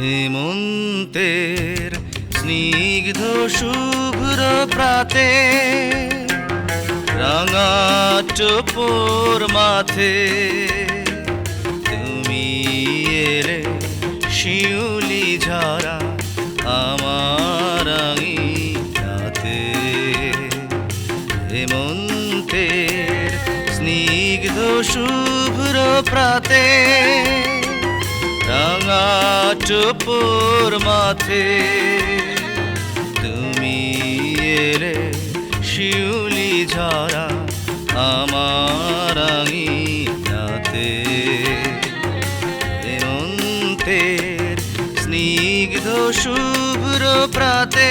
হেমন্তের স্নিগ্ধ শুভ্র প্রাতে রাঙা টোপর মাথে তুমি এলে শিউলি ঝরা আমার রাতে হেমন্তের স্নিগ্ধ শুভ্র প্রাতে রাঙা টোপর মাথে তুমি এলে শিউলি ঝরা আমার রাতে হেমন্তের স্নিগ্ধ শুভ্র প্রাতে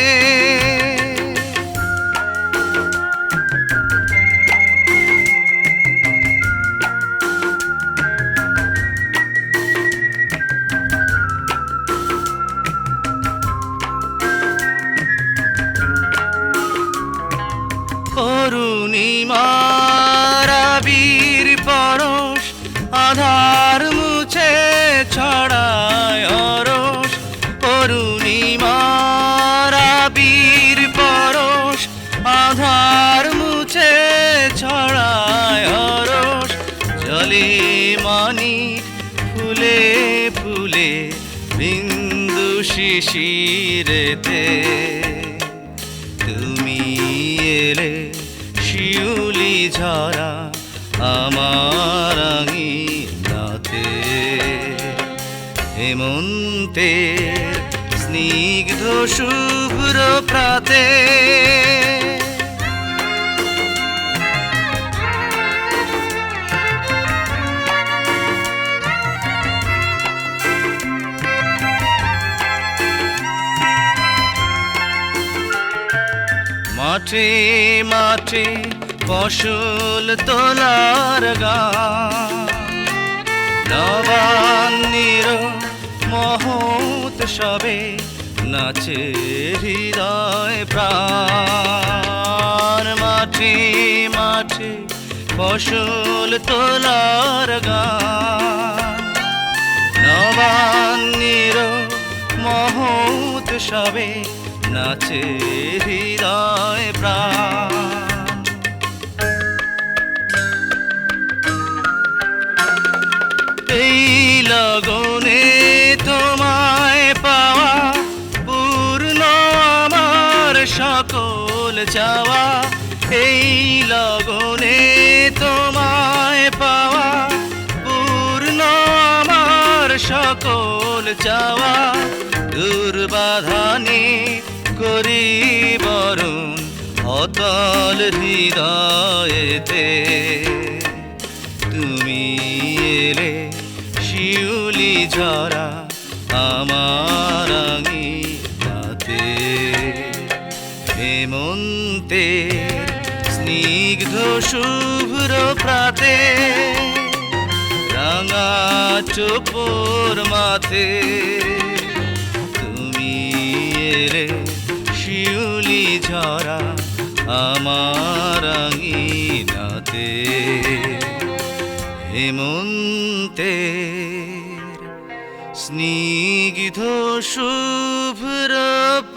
মানি ফুলে ফুলে বিন্দু শিশিরেতে তুমি এলে শিউলি ঝরা আমার রাতে হেমন্তের স্নিগ্ধ শুভ্র প্রাতে মাঠে মাঠে ফসল তোলার গান নবান্নির মহৎ সবে নাচে হৃদয় প্রাণ। মাঠে মাঠে ফসল তোলার গান নবান্নির মহৎ সবে নাচে হৃদয় প্রাণ। এই লগনে তোমায় পাওয়া পূর্ণ আমার সকল চাওয়া। এই লগনে তোমায় পাওয়া পূর্ণ আমার সকল চাওয়া। দুর্বাধানে করি বরণ অতল হৃদয়েতে। তুমি এলে শিউলি ঝরা আমার রাতে হেমন্তে স্নিগ্ধ শুভ্র প্রাতে রাঙা চোপর মাথে ঝরা আমার নাতে হেমন্তে স্নিগ্ধ শুভ্র প্রাতে